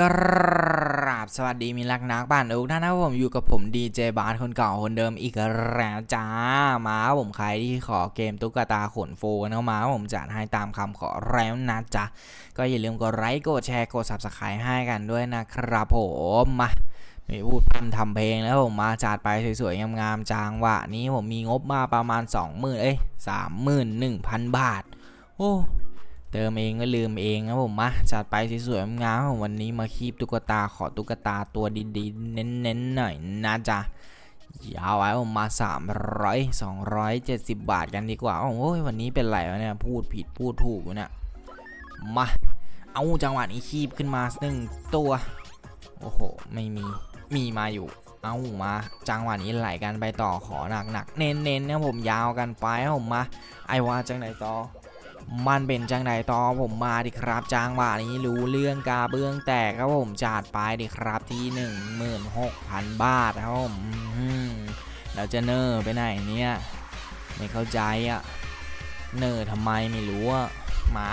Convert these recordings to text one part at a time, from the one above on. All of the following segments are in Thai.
กราบสวัสดีมีรักนักบ้านทุกท่านนะผมอยู่กับผมดีเจบาร์คนเก่าคนเดิมอีกแล้วจ้ามาผมใครที่ขอเกมตุ๊กตาขนโฟกันเข้ามาผมจัดให้ตามคำขอแล้วนะจ๊ะ ก็อย่าลืมกดไลค์กดแชร์กด subscribe ให้กันด้วยนะครับผมมาไม่พูดพร่ำทำเพลงแล้วผมมาจัดไปสวยๆงามๆจางวะนี้ผมมีงบมาประมาณ 20,000เอ้ย31,000 บาท โอ้ เติมเองก็ลืมเองครับผมมาจัดไปสวยๆงามๆวันนี้มาคีบตุ๊กตาขอตุ๊กตาตัวดีๆ เน้นๆหน่อยนะจ๊ะยาวไว้ผมมา 300 270 บาทกันดีกว่าโอ้ยวันนี้เป็นไรวะเนี่ยพูดผิดพูดถูกเนี่ยมาเอาจังหวะนี้คีบขึ้นมาหนึ่งตัว โอ้โห ไม่มี มีมาอยู่ เอามา จังหวะนี้ไหลกันไปต่อขอหนักๆ เน้นๆนะผมยาวกันไปผมมา ไอว่าจังไหนต่อ มันเป็นจังไหนต่อผมมาดิครับจางหวะนี้รู้เรื่องกาเบื้องแตกครับผมจัดไปดิครับที่16,000บาทครับผมอื้อหือแล้วจะเนอร์ไปไหนเนี่ย ไม่เข้าใจอะเนอร์ทำไมไม่รู้อะหมา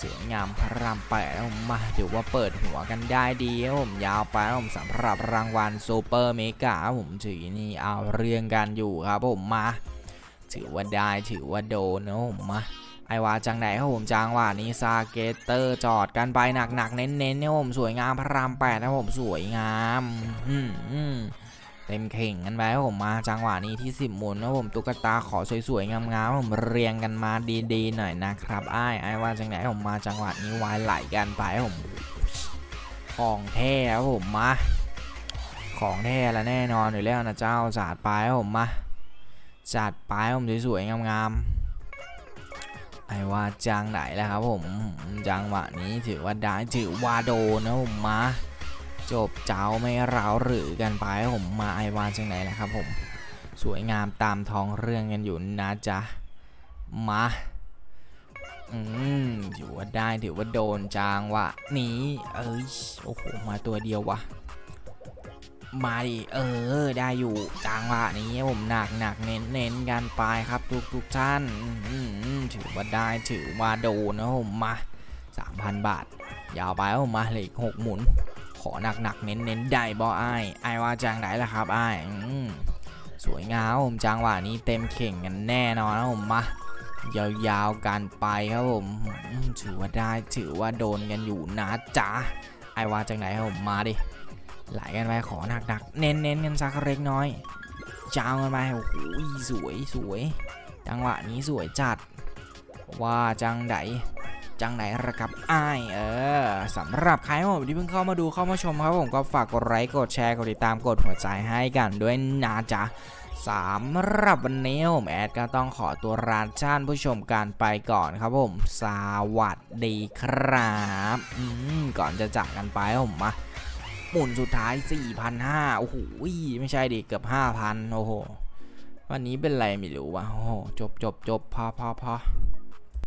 สวยงามพระรามแปดครับผมมาถือว่าเปิดหัวกันได้ดีครับผมยาวไปผมสำหรับรางวัลซูเปอร์เมกาผมถือนี่เอาเรื่องกันอยู่ครับผมมา ถือว่าได้ถือว่าโดนนะผมมา ไอวาจังไหนครับผมจังหวะนี้ซาเกตเตอร์จอดกันไปหนักๆเน้นๆเนี่ยผมสวยงามพระรามแปดนะผมสวยงามอืมอืมเต็มเข่งกันไปครับผมมาจังหวะนี้ที่สิบหมุนนะผมตุ๊กตาขอสวยๆงามๆผมเรียงกันมาดีๆหน่อยนะครับไอไอว่าจังไหนผมมาจังหวะนี้วายไหลกันไปครับผมของแท้ครับผมมาของแท้แล้วแน่นอนอยู่แล้วนะเจ้าจัดไปครับผมมาจัดไปครับผมสวยๆงามๆ ไอว่าจังไหนแล้วครับผมจังหวะนี้ถือว่าได้ถือว่าโดนนะผมมา จบเจ้าไม่ร้าวหรือกันไปผมมาไอวาจังไหนแล้วครับผมสวยงามตามท้องเรื่องกันอยู่นะจ๊ะมาอืมถือว่าได้ถือว่าโดนจางวะนี้เอ้ยโอ้โหมาตัวเดียววะ มาดิ เออ ได้อยู่จางวะนี้ผมหนักหนักเน้นเน้นกันไปครับทุกทุกท่านถือว่าได้ถือว่าโดนนะผมมา 3,000 บาท ยาวไปผมมาเหลืออีกหกหมุน ขอหนักหนักเน้นเน้นได้บอไอไอว่าจังไหนล่ะครับไอสวยงามผมจังหวะนี้เต็มเข่งกันแน่นอนนะผมมายาวๆกันไปครับผมถือว่าได้ถือว่าโดนกันอยู่นะจ๊ะไอว่าจังไหนครับผมมาดิ ไหลกันไปขอหนักๆ เน้นๆกันสักเล็กน้อยจาวกันไปโอ้โหสวยสวยจังหวะนี้สวยจัด ว่าจังไหนจังไหนระคับอ้ายเออสำหรับใครผมที่เพิ่งเข้ามาดูเข้ามาชมครับผมก็ฝากกดไลค์กดแชร์กดติดตามกดหัวใจให้กันด้วยนะจ๊ะสำหรับวันนี้ผมแอดก็ต้องขอตัวลาท่านผู้ชมการไปก่อนครับผม สวัสดีครับอืมก่อนจะจากกันไปผมมา หมุนสุดท้าย 4,500 โอ้โห ไม่ใช่ดิเกือบ 5,000 โอ้โห วันนี้เป็นไรไม่รู้วะโอ้โห จบจบจบพอพอพอ